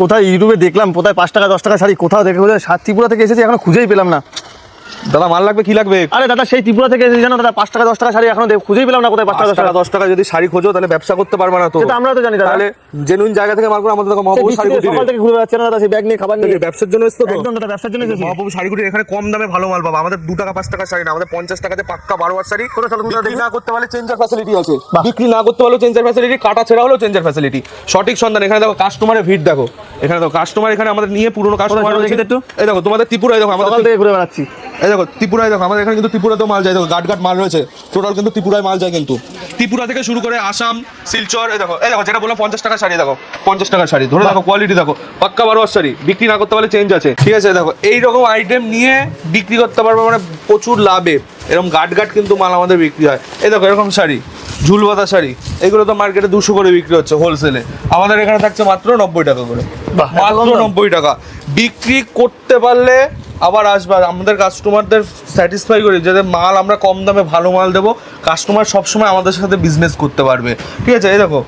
কোথায় ইউটিউবে দেখলাম, কোথায় পাঁচ টাকা, দশ টাকা শাড়ি কোথাও দেখে বলে সাত থেকে এসেছি, এখনও খুঁজেই পেলাম না। দাদা মাল লাগবে কি লাগবে? আরে দাদা সেই ত্রিপুরা থেকে এসেছি জানো দাদা পাঁচ টাকা দশ টাকা শাড়ি এখনও খুঁজেই পেলাম না কোথায় পাঁচ টাকা দশ টাকা দশ টাকা যদি শাড়ি খোঁজো তাহলে ব্যবসা করতে পারবে না তো। সেটা আমরা তো জানি দাদা। তাহলে জেনুইন জায়গা থেকে মাল করে আমাদের মহাপ্রভু শাড়ি বৃষ্টিতে সকাল থেকে ঘুরে বেড়াচ্ছে না দাদা সেই ব্যাগ নিয়ে খাবার নিয়ে। ব্যবসার জন্য এসছো তো? একদম দাদা ব্যবসার জন্য এসেছি। মহাপ্রভু শাড়িগুলির এখানে কম দামে ভালো মাল পাবা। আমাদের দু টাকা পাঁচ টাকা শাড়ি না আমাদের পঞ্চাশ টাকাতে পাক্কা বারো হাজার শাড়ি চলো, কোথায় বিক্রি না করতে পারলে চেঞ্জার ফ্যাসিলিটি আছে। বিক্রি না করতে পারলেও চেঞ্জার ফ্যাসিলিটি কাটা ছেড়া হলেও চেঞ্জার ফ্যাসিলিটি সঠিক সন্ধান এখানে দেখো কাস্টমারের ভিড় দেখো। এখানে দেখো কাস্টমার এখানে আমাদের নিয়ে পুরনো কাস্টমার দেখি একটু। এই দেখো তোমাদের ত্রিপুরায় দেখো আমাদের ঘুরে বেড়াচ্ছি। এই দেখো ত্রিপুরায় দেখো আমাদের এখানে কিন্তু ত্রিপুরাতেও মাল যায়। দেখো গাট গাট মাল রয়েছে। টোটাল কিন্তু ত্রিপুরায় মাল যায় কিন্তু। ত্রিপুরা থেকে শুরু করে আসাম শিলচর এই দেখো এই দেখো যেটা বললাম পঞ্চাশ টাকা শাড়ি দেখো পঞ্চাশ টাকা শাড়ি। ধরে দেখো কোয়ালিটি দেখো পাক্কা বারো শাড়ি। বিক্রি না করতে পারলে চেঞ্জ আছে। ঠিক আছে দেখো এই রকম আইটেম নিয়ে বিক্রি করতে পারবে মানে প্রচুর লাভে। এরকম গাট গাট কিন্তু মাল আমাদের বিক্রি হয়। এই দেখো এরকম শাড়ি ঝুলবাতা শাড়ি। এগুলো তো মার্কেটে দুশো করে বিক্রি হচ্ছে হোলসেলে আমাদের এখানে থাকছে মাত্র নব্বই টাকা করে। মাত্র নব্বই টাকা। বিক্রি করতে পারলে আবার আসবে আমাদের কাস্টমারদের স্যাটিসফাই করি যাতে মাল আমরা কম দামে ভালো মাল দেবো। কাস্টমার সবসময় আমাদের সাথে বিজনেস করতে পারবে। ঠিক আছে? এই দেখো,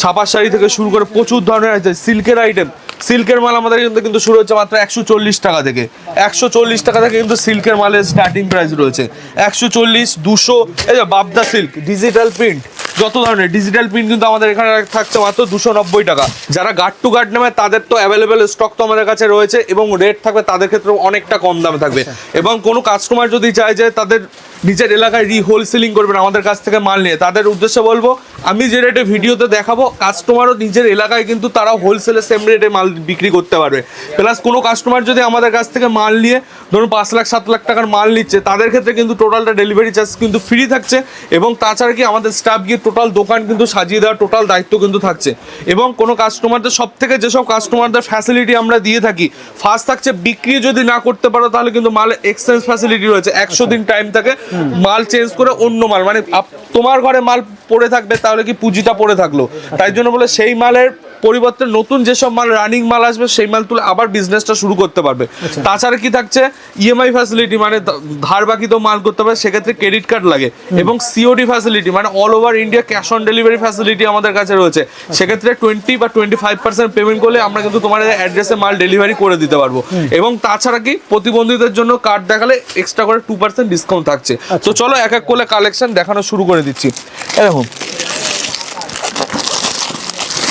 ছাপার শাড়ি থেকে শুরু করে প্রচুর ধরনের আছে সিল্কের আইটেম সিল্কের মাল আমাদের কিন্তু কিন্তু শুরু হচ্ছে মাত্র একশো চল্লিশ টাকা থেকে। একশো চল্লিশ টাকা থেকে কিন্তু সিল্কের মালের স্টার্টিং প্রাইস রয়েছে। একশো চল্লিশ, দুশো, এই যে বাবদা সিল্ক ডিজিটাল প্রিন্ট যত ধরনের ডিজিটাল প্রিন্ট কিন্তু আমাদের এখানে থাকছে মাত্র দুশো নব্বই টাকা। যারা গার্ড টু গার্ড নেবে তাদের তো অ্যাভেলেবেল স্টক তো আমাদের কাছে রয়েছে এবং রেট থাকবে তাদের ক্ষেত্রে অনেকটা কম দামে থাকবে। এবং কোনো কাস্টমার যদি চায় যে তাদের নিজের এলাকায় রি হোলসেলিং করবেন আমাদের কাছ থেকে মাল নিয়ে। তাদের উদ্দেশ্যে বলব আমি যে রেটে ভিডিওতে দেখাবো কাস্টমারও নিজের এলাকায় কিন্তু তারা হোলসেলে সেম রেটে মাল বিক্রি করতে পারবে। প্লাস কোনো কাস্টমার যদি আমাদের কাছ থেকে মাল নিয়ে ধরুন পাঁচ লাখ সাত লাখ টাকার মাল নিচ্ছে তাদের ক্ষেত্রে কিন্তু টোটালটা ডেলিভারি চার্জ কিন্তু ফ্রি থাকছে এবং তাছাড়া কি আমাদের স্টাফ গিয়ে টোটাল দোকান কিন্তু সাজিয়ে দেওয়ার টোটাল দায়িত্ব কিন্তু থাকছে। এবং কোনো কাস্টমারদের সব থেকে যেসব কাস্টমারদের ফ্যাসিলিটি আমরা দিয়ে থাকি ফার্স্ট থাকছে বিক্রি যদি না করতে পারো তাহলে কিন্তু মাল এক্সচেঞ্জ ফ্যাসিলিটি রয়েছে। একশো দিন টাইম থাকে মাল চেঞ্জ করে অন্য মাল মানে তোমার ঘরে মাল পড়ে থাকবে, তাহলে কি পুঁজিটা পড়ে থাকল? তাই জন্য বলে সেই মালের পরিবর্তে নতুন যেসব মাল রানিং মাল আসবে সেই মাল তুলে আবার বিজনেসটা শুরু করতে পারবে। তাছাড়া কি থাকছে? ইএমআই ফ্যাসিলিটি মানে ধার বাকি তো মাল করতে পারবে সেক্ষেত্রে ক্রেডিট কার্ড লাগে এবং সিওডি ফ্যাসিলিটি মানে all over India cash on delivery facility আমাদের কাছে রয়েছে। সেক্ষেত্রে টোয়েন্টি বা টোয়েন্টি ফাইভ পার্সেন্ট পেমেন্ট করলে আমরা কিন্তু তোমার অ্যাড্রেসে মাল ডেলিভারি করে দিতে পারব। এবং তাছাড়া কি? প্রতিবন্ধীদের জন্য কার্ড দেখালে এক্সট্রা করে টু পার্সেন্ট ডিসকাউন্ট থাকছে। তো চলো এক এক করে কালেকশন দেখানো শুরু করে দিচ্ছি। এরকম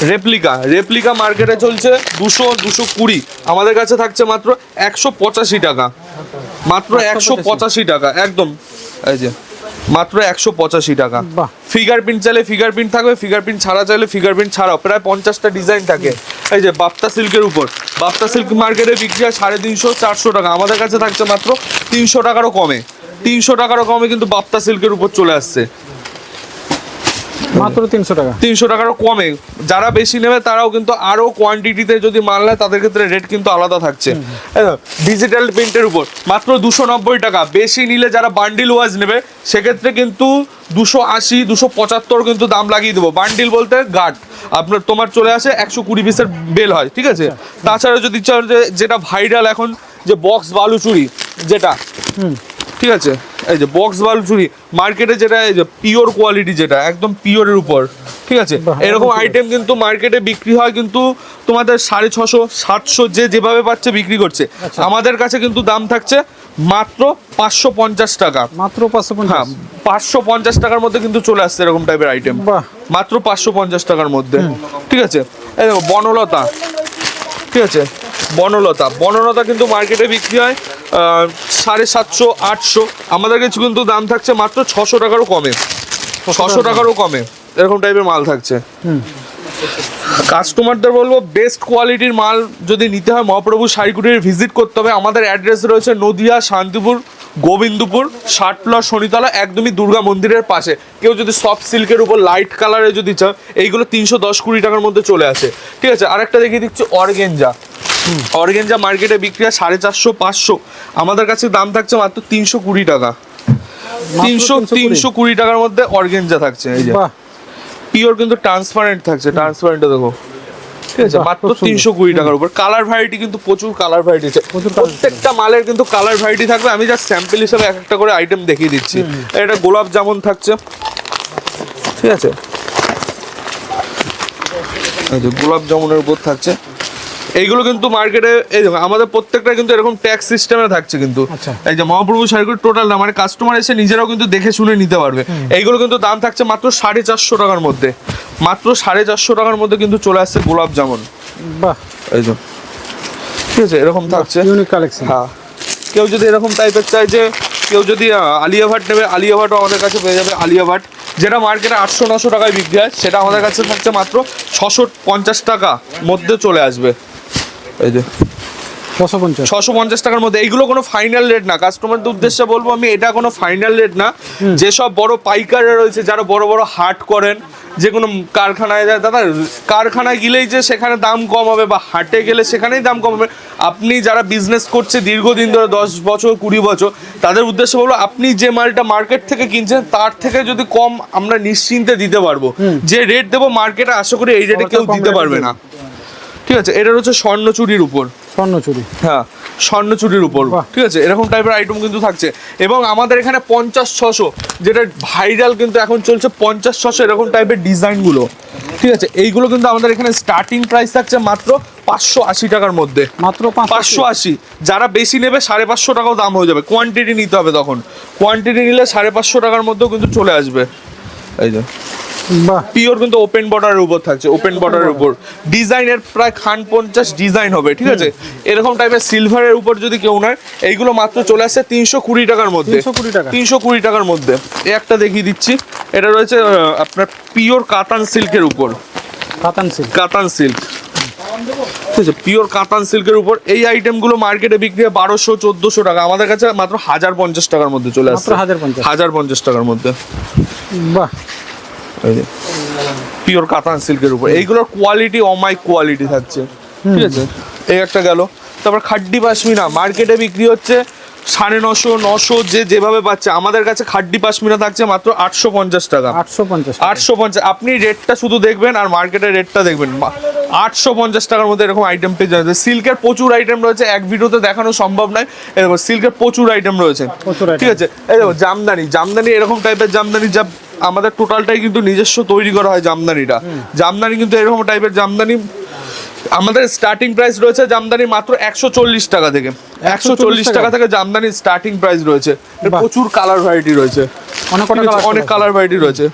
রেপ্লিকা রেপ্লিকা মার্কেটে চলছে দুশো দুশো কুড়ি। আমাদের কাছে থাকছে মাত্র একশো পঁচাশি টাকা। মাত্র একশো পঁচাশি। টাকা একদম। এই যে মাত্র একশো পঁচাশি টাকা। ফিগার প্রিন্ট চাইলে ফিগার প্রিন্ট থাকবে ফিগার প্রিন্ট ছাড়া চাইলে ফিগার প্রিন্ট ছাড়াও। প্রায় পঞ্চাশটা ডিজাইন থাকে। এই যে বাপ্তা সিল্কের উপর। বাপ্তা সিল্ক মার্কেটে বিক্রি হয় সাড়ে তিনশো চারশো টাকা। আমাদের কাছে থাকছে মাত্র তিনশো টাকারও কমে। তিনশো টাকারও কমে কিন্তু বাপ্তা সিল্কের উপর চলে আসছে। মাত্র তিনশো টাকা। তিনশো টাকারও কমে। যারা বেশি নেবে, তারাও কিন্তু আরও কোয়ান্টিটিতে যদি মাল নেয়, তাদের ক্ষেত্রে রেট কিন্তু আলাদা থাকছে। ডিজিটাল প্রিন্টের উপর। মাত্র দুশো নব্বই টাকা। বেশি নিলে যারা বান্ডিল ওয়াইজ নেবে, সেক্ষেত্রে কিন্তু দুশো আশি, দুশো পঁচাত্তর কিন্তু দাম লাগিয়ে দেবো। বান্ডিল বলতে গার্ড আপনার তোমার চলে আসে একশো কুড়ি পিসের বেল হয়, ঠিক আছে? তাছাড়া যদি চাও যে, যেটা ভাইরাল এখন, যে বক্স বালুচুরি যেটা, ঠিক আছে? এই যে বক্স বালুচুরি মার্কেটে যেটা এই যে পিওর কোয়ালিটি যেটা একদম পিওরের উপর ঠিক আছে? এরকম আইটেম কিন্তু মার্কেটে বিক্রি হয় কিন্তু তোমাদের সাড়ে ছশো সাতশো যে যেভাবে পাচ্ছে বিক্রি করছে। আচ্ছা। আমাদের কাছে কিন্তু দাম থাকছে মাত্র পাঁচশো পঞ্চাশ টাকা। মাত্র পাঁচশো হ্যাঁ পাঁচশো পঞ্চাশ টাকার মধ্যে কিন্তু চলে আসছে এরকম টাইপের আইটেম মাত্র পাঁচশো পঞ্চাশ টাকার মধ্যে। ঠিক আছে? এই দেখো বনলতা। ঠিক আছে? বনলতা। বনলতা কিন্তু মার্কেটে বিক্রি হয়। সাড়ে সাতশো আটশো। আমাদের কাছে কিন্তু দাম থাকছে মাত্র ছশো টাকারও কমে। ছশো টাকারও কমে। এরকম টাইপের মাল থাকছে। কাস্টমারদের বলব বেস্ট কোয়ালিটির মাল যদি নিতে হয় মহাপ্রভু শাড়িকুটির ভিজিট করতে হবে। আমাদের অ্যাড্রেস রয়েছে নদিয়া শান্তিপুর গোবিন্দপুর ষাটপ্লা শনিতলা একদমই দুর্গা মন্দিরের পাশে। কেউ যদি সফট সিল্কের উপর লাইট কালারে যদি চাও এইগুলো তিনশো দশ কুড়ি টাকার মধ্যে চলে আসে। ঠিক আছে আরেকটা দেখিয়ে দিচ্ছি অর্গেঞ্জা। অর্গেঞ্জা মার্কেটে বিক্রি হয় সাড়ে চারশো পাঁচশো। আমাদের কাছে দাম থাকছে মাত্র তিনশো কুড়ি টাকা। তিনশো তিনশো কুড়ি? টাকার মধ্যে অর্গেঞ্জা থাকছে এই যে। পিওর কিন্তু ট্রান্সপারেন্ট থাকছে ট্রান্সপারেন্ট দেখো। ঠিক আছে মাত্র তিনশো কুড়ি টাকার উপর। কালার ভ্যারাইটি কিন্তু প্রচুর কালার ভ্যারাইটি আছে। প্রত্যেকটা মালের কিন্তু কালার ভ্যারাইটি থাকবে। আমি জাস্ট স্যাম্পল হিসাবে এক একটা করে আইটেম দেখিয়ে দিচ্ছি। এটা গোলাপ জামুন থাকছে। ঠিক আছে? গোলাপ জামুনের উপর থাকছে। এইগুলো কিন্তু মার্কেটে এই দেখো আমাদের প্রত্যেকটা কিন্তু এরকম ট্যাক্স সিস্টেমে থাকছে কিন্তু। আচ্ছা। এই যে মহাপ্রভু শাড়িগুলো টোটাল না মানে কাস্টমার এসে নিজেরাও কিন্তু দেখে শুনে নিতে পারবে। এইগুলো কিন্তু দাম থাকছে মাত্র সাড়ে চারশো টাকার মধ্যে। মাত্র সাড়ে চারশো টাকার মধ্যে কিন্তু চলে আসছে গোলাপ জামুন। বাহ। এই যে ঠিক আছে এরকম থাকছে। ইউনিক কালেকশন হ্যাঁ। কেউ যদি এরকম টাইপের চায় যে কেউ যদি আলিয়া ভাট নেবে আলিয়া ভাটও আমাদের কাছে পেয়ে যাবে আলিয়া ভাট যেটা মার্কেটে আটশো নশো টাকায় বিক্রি হয় সেটা আমাদের কাছে থাকছে মাত্র ছশো পঞ্চাশ টাকা মধ্যে চলে আসবে। এই যে। ছশো পঞ্চাশ। টাকার মধ্যে। এইগুলো কোনো ফাইনাল রেট না। কাস্টমারদের উদ্দেশ্যে বলব আমি এটা কোনো ফাইনাল রেট না। যেসব বড় পাইকাররা রয়েছে যারা বড় বড় হাট করেন যে কোনো কারখানায় যায় দাদা কারখানায় গেলেই যে সেখানে দাম কম হবে বা হাটে গেলে সেখানেই দাম কম হবে। আপনি যারা বিজনেস করছে দীর্ঘদিন ধরে দশ বছর কুড়ি বছর তাদের উদ্দেশ্যে বলব আপনি যে মালটা মার্কেট থেকে কিনছেন তার থেকে যদি কম আমরা নিশ্চিন্তে দিতে পারব। যে রেট দেবো মার্কেটে আশা করি এই রেটে কেউ দিতে পারবে না। ঠিক আছে এটা হচ্ছে স্বর্ণচুরির উপর। স্বর্ণচুরি হ্যাঁ স্বর্ণচুরির উপর। ঠিক আছে এরকম টাইপের আইটেম কিন্তু থাকছে। এবং আমাদের এখানে পঞ্চাশ ছশো যেটা ভাইরাল কিন্তু এখন চলছে পঞ্চাশ ছশো এরকম টাইপের ডিজাইনগুলো ঠিক আছে এইগুলো কিন্তু আমাদের এখানে স্টার্টিং প্রাইস থাকছে মাত্র পাঁচশো আশি টাকার মধ্যে। মাত্র পাঁচশো আশি। যারা বেশি নেবে সাড়ে পাঁচশো টাকাও দাম হয়ে যাবে। কোয়ান্টিটি নিতে হবে তখন। কোয়ান্টিটি নিলে সাড়ে পাঁচশো টাকার মধ্যেও কিন্তু চলে আসবে। এই যে। পিওর কিন্তু ওপেন বর্ডারের উপর থাকছে ওপেন বর্ডারের উপর। ডিজাইনের প্রায় খান পঞ্চাশ ডিজাইন হবে ঠিক আছে? এরকম টাইপের সিলভারের উপর যদি কেউ নেয় এইগুলো মাত্র চলে আসছে তিনশো কুড়ি টাকার মধ্যে। 320 টাকা। তিনশো কুড়ি টাকার মধ্যে। এই একটা দেখিয়ে দিচ্ছি। এটা রয়েছে আপনার পিওর কাতান সিল্কের উপর। কাতান সিল্ক কাতান সিল্ক ঠিক আছে পিওর কাতান সিল্কের উপর। এই আইটেমগুলো মার্কেটে বিক্রি হয় বারোশো চোদ্দোশো টাকা। আমাদের কাছে মাত্র হাজার পঞ্চাশ টাকার মধ্যে চলে আসছে। মাত্র 1050 হাজার পঞ্চাশ টাকার মধ্যে। বাহ। পিওর কাতান সিল্কের উপর। এইগুলোর কোয়ালিটি অমাই কোয়ালিটি থাকছে। ঠিক আছে? এই একটা গেল। তারপর খাড্ডি পাশমিনা মার্কেটে বিক্রি হচ্ছে সাড়ে নশো নশো যে যেভাবে পাচ্ছে। আমাদের কাছে খাড্ডি পাশমিনা থাকছে মাত্র আটশো পঞ্চাশ টাকা। আটশো পঞ্চাশ আটশো পঞ্চাশ। আপনি রেটটা শুধু দেখবেন আর মার্কেটের রেটটা দেখবেন। আটশো পঞ্চাশ টাকার মধ্যে এরকম আইটেম পেয়ে যাবে সিল্কের প্রচুর আইটেম রয়েছে। এক ভিডিওতে দেখানো সম্ভব নয়। এরকম সিল্কের প্রচুর আইটেম রয়েছে। ঠিক আছে? এই দেখো জামদানি। জামদানি এরকম টাইপের জামদানি যা আমাদের টোটালটাই কিন্তু নিজস্ব তৈরি করা হয় জামদানিটা জামদানি কিন্তু এরকম টাইপের জামদানি আমাদের স্টার্টিং প্রাইস রয়েছে জামদানি মাত্র একশো চল্লিশ টাকা থেকে। একশো চল্লিশ টাকা? থেকে জামদানি স্টার্টিং প্রাইস রয়েছে। প্রচুর কালার ভ্যারাইটি রয়েছে। অনেক অনেক কালার ভ্যারাইটি রয়েছে।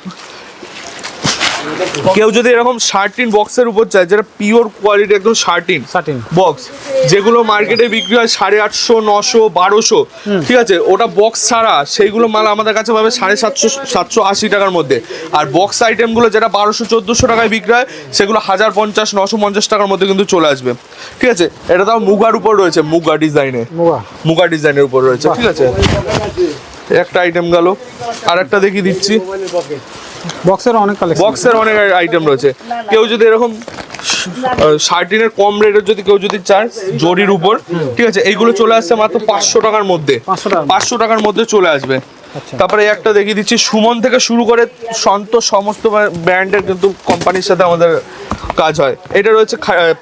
কেউ যদি এরকম শার্টিন বক্সের উপর চায় যেটা পিওর কোয়ালিটি একদম শার্টিন শার্টিন। বক্স যেগুলো মার্কেটে বিক্রি হয় সাড়ে আটশো নশো বারোশো ঠিক আছে? ওটা বক্স ছাড়া সেইগুলো মাল আমাদের কাছে পাবে সাড়ে সাতশো সাতশো আশি টাকার মধ্যে। আর বক্স আইটেমগুলো যেটা বারোশো চোদ্দোশো টাকায় বিক্রি হয় সেগুলো হাজার পঞ্চাশ নশো পঞ্চাশ টাকার মধ্যে কিন্তু চলে আসবে। ঠিক আছে? এটা তাও মুগার উপর রয়েছে মুগা ডিজাইনে মুগা। মুগা ডিজাইনের উপর রয়েছে ঠিক আছে? একটা আইটেম গেল। আর একটা দেখিয়ে দিচ্ছি। বক্সের অনেক কালেকশন বক্সের অনেক আইটেম রয়েছে। কেউ যদি এরকম শার্টিনের কম রেটের যদি কেউ যদি চায় জরির উপর ঠিক আছে? এইগুলো চলে আসছে মাত্র পাঁচশো টাকার মধ্যে। পাঁচশো টাকার মধ্যে। চলে আসবে। আচ্ছা। তারপরে একটা দেখিয়ে দিচ্ছি সুমন থেকে শুরু করে সন্ত সমস্ত ব্র্যান্ডের কিন্তু কোম্পানির সাথে আমাদের কাজ হয়। এটা রয়েছে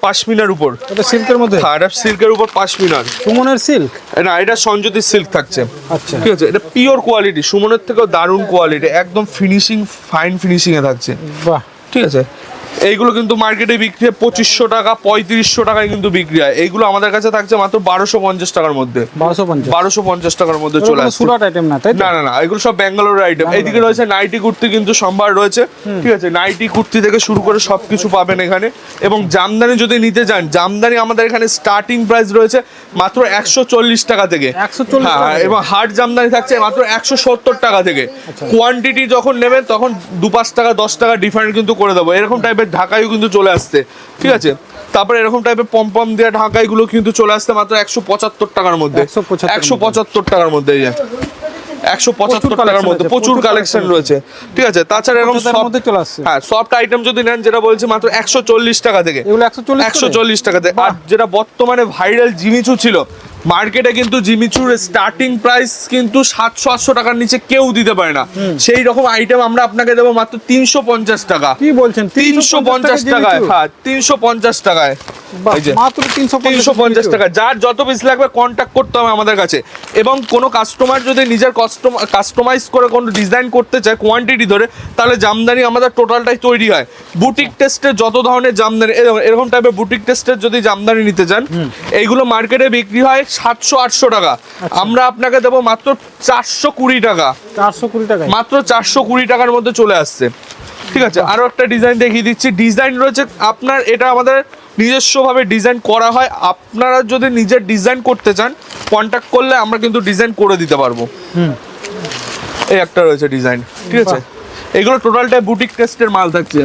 পাশমিনার উপর। এটা সিল্কের মধ্যে? থার্ড সিল্কের উপর পাশমিনার। সুমনের সিল্ক? না এটা সঞ্জতি সিল্ক থাকছে। আচ্ছা। ঠিক আছে? এটা পিওর কোয়ালিটি সুমনের থেকেও দারুণ কোয়ালিটি একদম ফিনিশিং ফাইন ফিনিশিং এ থাকছে। বাহ। ঠিক আছে? এইগুলো কিন্তু মার্কেটে বিক্রি হয় পঁচিশশো টাকা পঁয়ত্রিশশো টাকায় কিন্তু বিক্রি হয়। এইগুলো আমাদের কাছে থাকছে মাত্র বারোশো পঞ্চাশ টাকার মধ্যে। বারোশো পঞ্চাশ। টাকার মধ্যে চলে আসছে। আইটেম না তাই না না না এগুলো সব ব্যাঙ্গালোরের আইটেম এইদিকে রয়েছে নাইটি কুর্তি কিন্তু সম্ভার রয়েছে। ঠিক আছে নাইটি কুর্তি থেকে শুরু করে সব কিছু পাবেন এখানে। এবং জামদানি যদি নিতে চান জামদানি আমাদের এখানে স্টার্টিং প্রাইস রয়েছে মাত্র একশো চল্লিশ টাকা থেকে। 140 হ্যাঁ এবং হার্ড জামদানি থাকছে মাত্র একশো সত্তর টাকা থেকে। আচ্ছা। কোয়ান্টিটি যখন নেবেন তখন দু পাঁচ টাকা দশ টাকা ডিফারেন্ট কিন্তু করে দেবো। এরকম টাইপের ঢাকাইও কিন্তু চলে আসছে ঠিক আছে? তারপরে এরকম টাইপের পম পম দেওয়া ঢাকাইগুলো কিন্তু চলে আসছে মাত্র একশো পঁচাত্তর টাকার মধ্যে। একশো পঁচাত্তর টাকার মধ্যে। একশো পঁচাত্তর টাকার মধ্যে প্রচুর কালেকশন রয়েছে ঠিক আছে? তাছাড়া এরকম আসছে। হ্যাঁ সফট আইটেম যদি নেন যেটা বলছি মাত্র একশো চল্লিশ টাকা থেকে। এগুলো 140 একশো চল্লিশ টাকা থেকে। আর যেটা বর্তমানে ভাইরাল জিনিসও ছিল মার্কেটে কিন্তু জিমিচুর স্টার্টিং প্রাইস কিন্তু সাতশো আটশো টাকার নিচে কেউ দিতে পারে না। সেই রকম আইটেম আমরা আপনাকে দেবো মাত্র তিনশো পঞ্চাশ টাকা। কি বলছেন? তিনশো পঞ্চাশ টাকায় হ্যাঁ তিনশো পঞ্চাশ টাকায়। মাত্র তিনশো পঞ্চাশ টাকা যার যত পিস লাগবে কন্ট্যাক্ট করতে হবে আমাদের কাছে। এবং কোনো কাস্টমার যদি নিজের কাস্টমাইজ করে কোনো ডিজাইন করতে চায় কোয়ান্টিটি ধরে তাহলে জামদানি আমাদের টোটালটাই তৈরি হয়। বুটিক টেস্টের যত ধরনের জামদানি এরকম এরকম টাইপের বুটিক টেস্টের যদি জামদানি নিতে চান এইগুলো মার্কেটে বিক্রি হয় সাতশো আটশো টাকা। আমরা আপনাকে দেবো মাত্র চারশো কুড়ি টাকা। চারশো কুড়ি টাকায়। মাত্র চারশো কুড়ি টাকার মধ্যে চলে আসছে। ঠিক আছে আরও একটা ডিজাইন দেখিয়ে দিচ্ছি। ডিজাইন রয়েছে আপনার এটা আমাদের নিজস্বভাবে ডিজাইন করা হয়। আপনারা যদি নিজের ডিজাইন করতে চান কন্ট্যাক্ট করলে আমরা কিন্তু ডিজাইন করে দিতে পারব। এই একটা রয়েছে ডিজাইন। ঠিক আছে? এগুলো টোটালটাই বুটিক টেস্টের মাল থাকছে।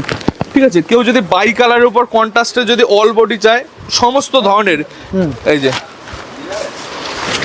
ঠিক আছে? কেউ যদি বাই কালারের উপর কন্ট্রাস্টে যদি অল বডি চায় সমস্ত ধরনের। এই যে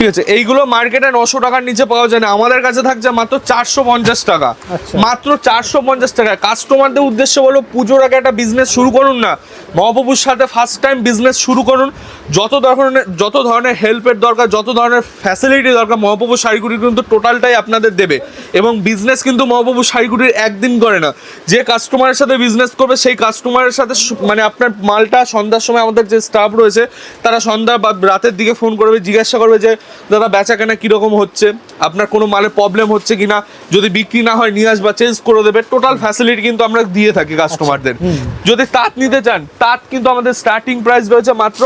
ঠিক আছে এইগুলো মার্কেটে নশো টাকার নিচে পাওয়া যায় না। আমাদের কাছে থাকছে মাত্র চারশো পঞ্চাশ টাকা। আচ্ছা। মাত্র চারশো পঞ্চাশ টাকা। কাস্টমারদের উদ্দেশ্য বলো পুজোর আগে একটা বিজনেস শুরু করুন না। মহাপ্রভুর সাথে ফার্স্ট টাইম বিজনেস শুরু করুন। যত ধরনের যত ধরনের হেল্পের দরকার যত ধরনের ফ্যাসিলিটি দরকার মহাপ্রভু শাড়িগুড়ি কিন্তু টোটালটাই আপনাদের দেবে। এবং বিজনেস কিন্তু মহাপ্রভু শাড়িগুড়ির একদিন করে না। যে কাস্টমারের সাথে বিজনেস করবে সেই কাস্টমারের সাথে মানে আপনার মালটা সন্ধ্যার সময় আমাদের যে স্টাফ রয়েছে তারা সন্ধ্যা বা রাতের দিকে ফোন করবে জিজ্ঞাসা করবে যে দাদা বেচা কেনা কীরকম হচ্ছে? আপনার কোনো মালে প্রবলেম হচ্ছে কি না যদি বিক্রি না হয় নিয়ে আসবা চেঞ্জ করে দেবে। টোটাল ফ্যাসিলিটি কিন্তু আমরা দিয়ে থাকি কাস্টমারদের যদি তাঁত নিতে চান তাঁত কিন্তু আমাদের স্টার্টিং প্রাইস রয়েছে মাত্র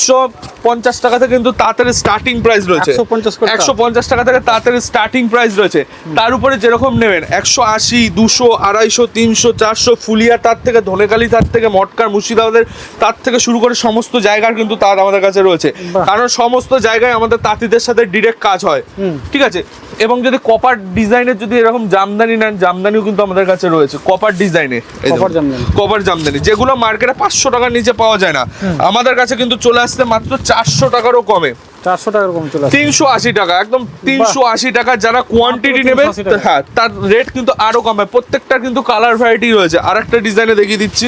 একশো পঞ্চাশ টাকা থেকে কিন্তু তাড়াতাড়ি স্টার্টিং প্রাইস রয়েছে। একশো পঞ্চাশ টাকা থেকে তাড়াতাড়ি স্টার্টিং প্রাইস রয়েছে। তার উপরে যেরকম নেবেন একশো আশি দুশো আড়াইশো তিনশো চারশো ফুলিয়া তার থেকে ধনেকালি তার থেকে মটকার মুর্শিদাবাদের তার থেকে শুরু করে সমস্ত জায়গার কিন্তু তার আমাদের কাছে রয়েছে। কারণ সমস্ত জায়গায় আমাদের তাঁতিদের সাথে ডিরেক্ট কাজ হয়। ঠিক আছে? এবং যদি কপার ডিজাইনের যদি এরকম জামদানি নেন জামদানিও কিন্তু আমাদের কাছে রয়েছে। কপার ডিজাইনে জামদানি। কপার জামদানি। যেগুলো মার্কেটে পাঁচশো টাকার নিচে পাওয়া যায় না। আমাদের কাছে কিন্তু চলে আসতে মাত্র চারশো টাকারও কমে। চারশো টাকার কম চলে তিনশো আশি টাকা একদম তিনশো আশি টাকা যারা কোয়ান্টিটি নেবে হ্যাঁ তার রেট কিন্তু আরও কমে। প্রত্যেকটা কিন্তু কালার ভ্যারাইটি রয়েছে। আর একটা ডিজাইনে দেখিয়ে দিচ্ছি।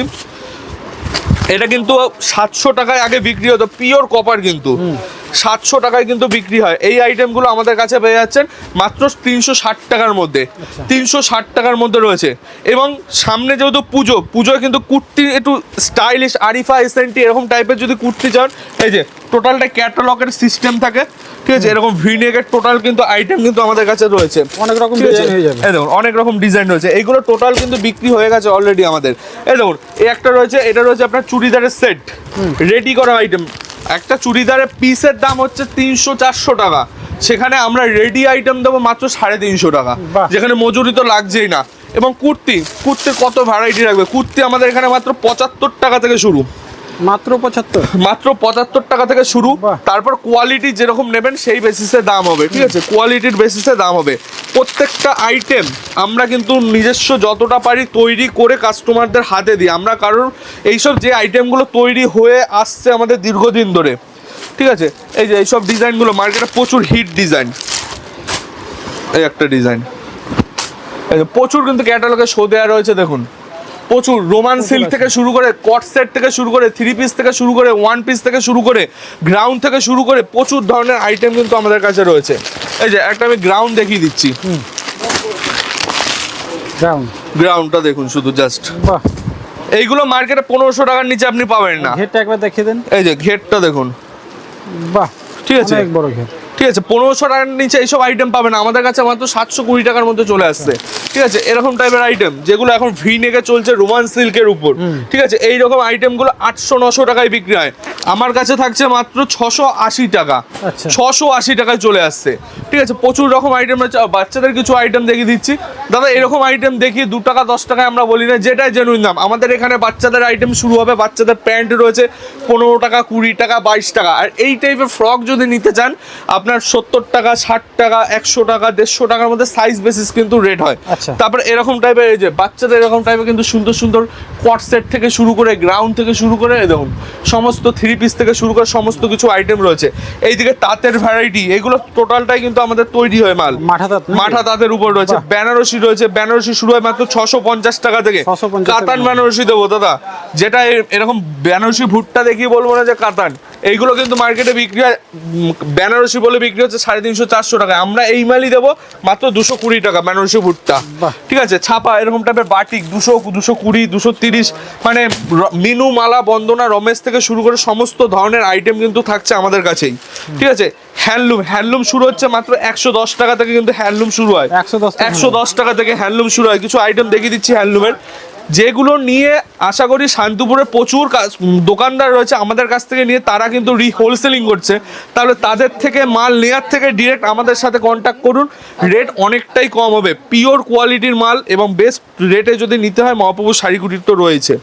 এটা কিন্তু সাতশো টাকায় আগে বিক্রি হতো পিওর কপার কিন্তু। সাতশো টাকায় কিন্তু বিক্রি হয়। এই আইটেমগুলো আমাদের কাছে পেয়ে যাচ্ছেন মাত্র তিনশো ষাট টাকার মধ্যে। তিনশো ষাট টাকার মধ্যে রয়েছে। এবং সামনে যেহেতু পুজো পুজোয় কিন্তু কুর্তি একটু স্টাইলিশ আরিফা এসেন্টি এরকম টাইপের যদি কুর্তি চান এই যে টোটালটা ক্যাটালগের সিস্টেম থাকে ঠিক আছে? এরকম ভিনেগের টোটাল কিন্তু আইটেম কিন্তু আমাদের কাছে রয়েছে। অনেক রকম ডিজাইন হয়ে যাবে। এই দেখুন অনেক রকম ডিজাইন রয়েছে। এইগুলো টোটাল কিন্তু বিক্রি হয়ে গেছে অলরেডি আমাদের। এই দেখুন এই একটা রয়েছে এটা রয়েছে আপনার চুড়িদারের সেট রেডি করা আইটেম একটা চুড়িদারের পিসের দাম হচ্ছে তিনশো চারশো টাকা। সেখানে আমরা রেডি আইটেম দেবো মাত্র সাড়ে তিনশো টাকা। যেখানে মজুরি তো লাগছেই না। এবং কুর্তি কুর্তির কত ভ্যারাইটি রাখবে কুর্তি আমাদের এখানে মাত্র পঁচাত্তর টাকা থেকে শুরু। মাত্র পঁচাত্তর। মাত্র পঁচাত্তর টাকা থেকে শুরু। তারপর কোয়ালিটি যেরকম নেবেন সেই বেসিসে দাম হবে ঠিক আছে? কোয়ালিটির বেসিসে দাম হবে। প্রত্যেকটা আইটেম আমরা কিন্তু নিজস্ব যতটা পারি তৈরি করে কাস্টমারদের হাতে দিই। আমরা কারোর এইসব যে আইটেমগুলো তৈরি হয়ে আসছে আমাদের দীর্ঘদিন ধরে ঠিক আছে? এই যে এইসব ডিজাইনগুলো মার্কেটে প্রচুর হিট ডিজাইন এই একটা ডিজাইন প্রচুর কিন্তু ক্যাটালগে শো দেওয়া রয়েছে দেখুন। প্রচুর রোমান সিল্ক থেকে শুরু করে কট সেট থেকে শুরু করে থ্রি পিস থেকে শুরু করে ওয়ান পিস থেকে শুরু করে গ্রাউন্ড থেকে শুরু করে প্রচুর ধরনের আইটেম কিন্তু আমাদের কাছে রয়েছে। এই যে একটা আমি গ্রাউন্ড দেখিয়ে দিচ্ছি। গ্রাউন্ড। গ্রাউন্ডটা দেখুন শুধু জাস্ট। বাহ। এইগুলো মার্কেটে পনেরোশো টাকার নিচে আপনি পাবেন না। ঘেরটা একবার দেখিয়ে দেন। এই যে ঘেরটা দেখুন। বাহ। ঠিক আছে। অনেক বড় ঘের। ঠিক আছে পনেরোশো টাকার নিচে এইসব আইটেম পাবেন না। আমাদের কাছে মাত্র সাতশো কুড়ি টাকার মধ্যে চলে আসছে। ঠিক আছে এরকম টাইপের আইটেম যেগুলো এখন ভি নেকে চলছে রোমান সিল্কের উপর। ঠিক আছে এই রকম আইটেমগুলো আটশো নশো টাকায় বিক্রি হয়। আমার কাছে থাকছে মাত্র ছশো আশি টাকা। আচ্ছা। ছশো আশি টাকায় চলে আসছে। ঠিক আছে প্রচুর রকম আইটেম বাচ্চাদের কিছু আইটেম দেখিয়ে দিচ্ছি। দাদা এরকম আইটেম দেখিয়ে দু টাকা দশ টাকায় আমরা বলি না যেটাই জেনুইন দাম। আমাদের এখানে বাচ্চাদের আইটেম শুরু হবে বাচ্চাদের প্যান্ট রয়েছে পনেরো টাকা কুড়ি টাকা বাইশ টাকা। আর এই টাইপের ফ্রক যদি নিতে চান আপনার সত্তর টাকা ষাট টাকা একশো টাকা দেড়শো টাকার মধ্যে সাইজ বেসিস কিন্তু রেট হয়। আচ্ছা। তারপরে এরকম টাইপের এই যে বাচ্চাদের এরকম টাইপের কিন্তু সুন্দর সুন্দর কোয়াট সেট থেকে শুরু করে গ্রাউন্ড থেকে শুরু করে এই দেখুন সমস্ত থ্রি পিস থেকে শুরু করে সমস্ত কিছু আইটেম রয়েছে। এইদিকে তাঁতের ভ্যারাইটি এগুলো টোটালটাই কিন্তু আমাদের তৈরি হয় মাল। মাঠা তাঁত মাঠা তাঁতের উপর রয়েছে। বেনারসি রয়েছে। বেনারসি শুরু হয় মাত্র ছশো পঞ্চাশ টাকা থেকে। কাতান বেনারসি দেবো দাদা। যেটা এরকম বেনারসি ভুট্টা দেখিয়ে বলব না যে কাতান। এইগুলো কিন্তু মার্কেটে বিক্রি হয়। বেনারসি বলে বিক্রি হচ্ছে সাড়ে তিনশো চারশো টাকা আমরা এই মালই দেবো মাত্র দুশো কুড়ি টাকা বেনারসি ভুট্টা। ঠিক আছে? ছাপা এরকম টাইপের বাটিক দুশো দুশো কুড়ি দুশো তিরিশ মানে মিনু মালা বন্দনা রমেশ থেকে শুরু করে সমস্ত ধরনের আইটেম কিন্তু থাকছে আমাদের কাছেই। ঠিক আছে? হ্যান্ডলুম হ্যান্ডলুম শুরু হচ্ছে মাত্র একশো দশ টাকা থেকে কিন্তু হ্যান্ডলুম শুরু হয়। একশো দশ টাকা। থেকে হ্যান্ডলুম শুরু হয়। কিছু আইটেম দেখিয়ে দিচ্ছি হ্যান্ডলুমের। যেগুলো নিয়ে আশা করি শান্তিপুরে প্রচুর কাজ- দোকানদার রয়েছে আমাদের কাছ থেকে নিয়ে তারা কিন্তু রি হোলসেলিং করছে। তাহলে তাদের থেকে মাল নেওয়ার থেকে ডিরেক্ট আমাদের সাথে কন্ট্যাক্ট করুন। রেট অনেকটাই কম হবে। পিওর কোয়ালিটির মাল এবং বেস্ট রেটে যদি নিতে হয় মহাপ্রভু শাড়ি কুটির তো রয়েছে।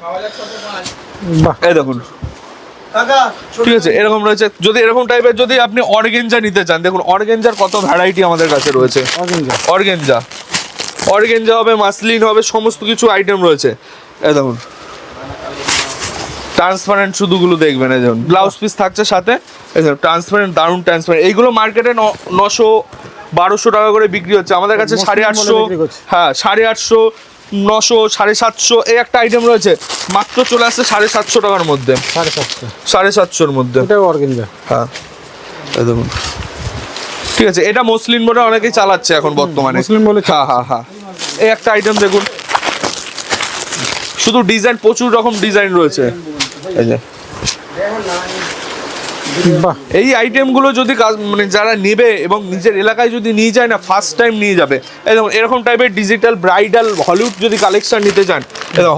বাহ। এই দেখুন। ঠিক আছে এরকম রয়েছে। যদি এরকম টাইপের যদি আপনি অর্গেঞ্জা নিতে চান দেখুন অর্গেঞ্জার কত ভ্যারাইটি আমাদের কাছে রয়েছে। অর্গেঞ্জা। অর্গেঞ্জা। অর্গেঞ্জা হবে মাসলিন হবে সমস্ত কিছু আইটেম রয়েছে। এই দেখুন। ট্রান্সপারেন্ট শুধুগুলো দেখবেন এই দেখুন। ব্লাউজ পিস থাকছে সাথে। এই দেখুন ট্রান্সপারেন্ট দারুণ ট্রান্সপারেন্ট এইগুলো মার্কেটে নশো বারোশো টাকা করে বিক্রি হচ্ছে। আমাদের কাছে সাড়ে আটশো হ্যাঁ সাড়ে আটশো নশো সাড়ে সাতশো এই একটা আইটেম রয়েছে। মাত্র চলে আসছে সাড়ে সাতশো টাকার মধ্যে। সাড়ে সাতশো। সাড়ে সাতশোর মধ্যে। হ্যাঁ। দেখুন। ঠিক আছে এটা মসলিন বলে অনেকেই চালাচ্ছে এখন বর্তমানে। মুসলিম বলে হ্যাঁ হ্যাঁ হ্যাঁ। এই একটা আইটেম দেখুন। শুধু ডিজাইন প্রচুর রকম ডিজাইন রয়েছে। এই যে। এই আইটেমগুলো যদি মানে যারা নেবে এবং নিজের এলাকায় যদি নিয়ে যায় না ফার্স্ট টাইম নিয়ে যাবে। এরকম টাইপের ডিজিটাল ব্রাইডাল হলিউড যদি কালেকশন নিতে চান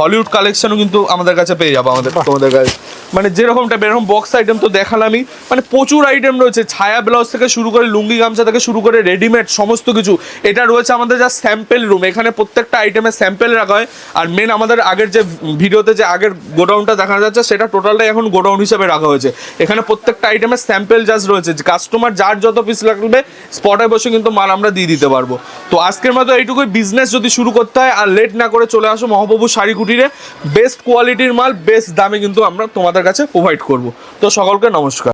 হলিউড কালেকশনও কিন্তু আমাদের কাছে পেয়ে যাব আমাদের তোমাদের কাছে। মানে যেরকম টাইপের এরকম বক্স আইটেম তো দেখালামই। মানে প্রচুর আইটেম রয়েছে ছায়া ব্লাউজ থেকে শুরু করে লুঙ্গি গামছা থেকে শুরু করে রেডিমেড সমস্ত কিছু। এটা রয়েছে আমাদের যা স্যাম্পেল রুম এখানে প্রত্যেকটা আইটেমের স্যাম্পেল রাখা হয়। আর মেন আমাদের আগের যে ভিডিওতে যে আগের গোডাউনটা দেখা যাচ্ছে সেটা টোটালটাই এখন গোডাউন হিসেবে রাখা হয়েছে। এখানে প্রত্যেকটা আইটেমের স্যাম্পেল জাস্ট রয়েছে। কাস্টমার যার যত পিস লাগবে স্পটে বসে কিন্তু মাল আমরা দিয়ে দিতে পারব। তো আজকের মতো এইটুকুই বিজনেস যদি শুরু করতে হয় আর লেট না করে চলে আসো মহাপ্রভু শাড়ি কুটিরে বেস্ট কোয়ালিটির মাল বেস্ট দামে কিন্তু আমরা তোমাদের কাছে প্রোভাইড করব। তো সকলকে নমস্কার।